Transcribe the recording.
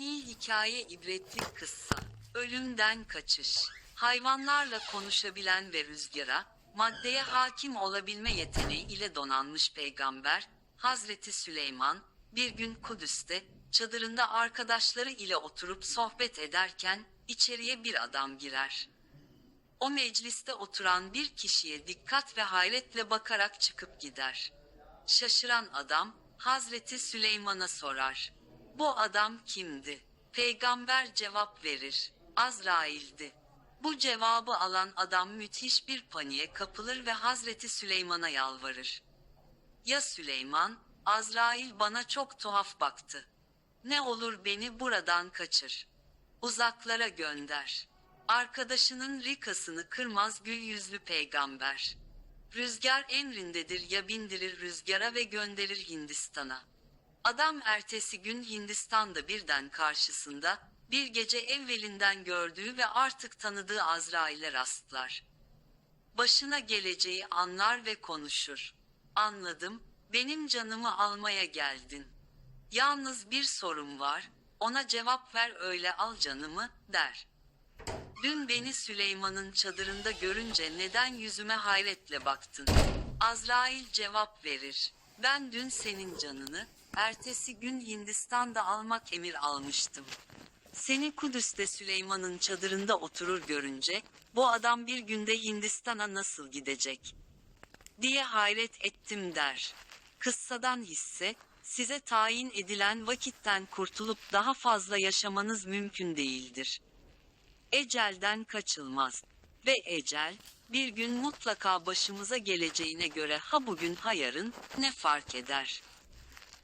Dini hikaye ibretlik kıssa. Ölümden kaçış. Hayvanlarla konuşabilen ve rüzgara, maddeye hakim olabilme yeteneği ile donanmış peygamber, Hazreti Süleyman, bir gün Kudüs'te, çadırında arkadaşları ile oturup sohbet ederken, içeriye bir adam girer. O mecliste oturan bir kişiye dikkat ve hayretle bakarak çıkıp gider. Şaşıran adam, Hazreti Süleyman'a sorar. Bu adam kimdi? Peygamber cevap verir. Azrail'di. Bu cevabı alan adam müthiş bir paniğe kapılır ve Hazreti Süleyman'a yalvarır. Ya Süleyman, Azrail bana çok tuhaf baktı. Ne olur beni buradan kaçır. Uzaklara gönder. Arkadaşının rikasını kırmaz gül yüzlü peygamber. Rüzgar emrindedir ya bindirir rüzgara ve gönderir Hindistan'a. Adam ertesi gün Hindistan'da birden karşısında, bir gece evvelinden gördüğü ve artık tanıdığı Azrail'e rastlar. Başına geleceği anlar ve konuşur. Anladım, benim canımı almaya geldin. Yalnız bir sorum var, ona cevap ver öyle al canımı, der. Dün beni Süleyman'ın çadırında görünce neden yüzüme hayretle baktın? Azrail cevap verir. Ben dün senin canını, ertesi gün Hindistan'da almak emir almıştım. Seni Kudüs'te Süleyman'ın çadırında oturur görünce, bu adam bir günde Hindistan'a nasıl gidecek? diye hayret ettim der. Kıssadan hisse, size tayin edilen vakitten kurtulup daha fazla yaşamanız mümkün değildir. Ecelden kaçılmaz. Ve ecel, bir gün mutlaka başımıza geleceğine göre ha bugün ha yarın, ne fark eder?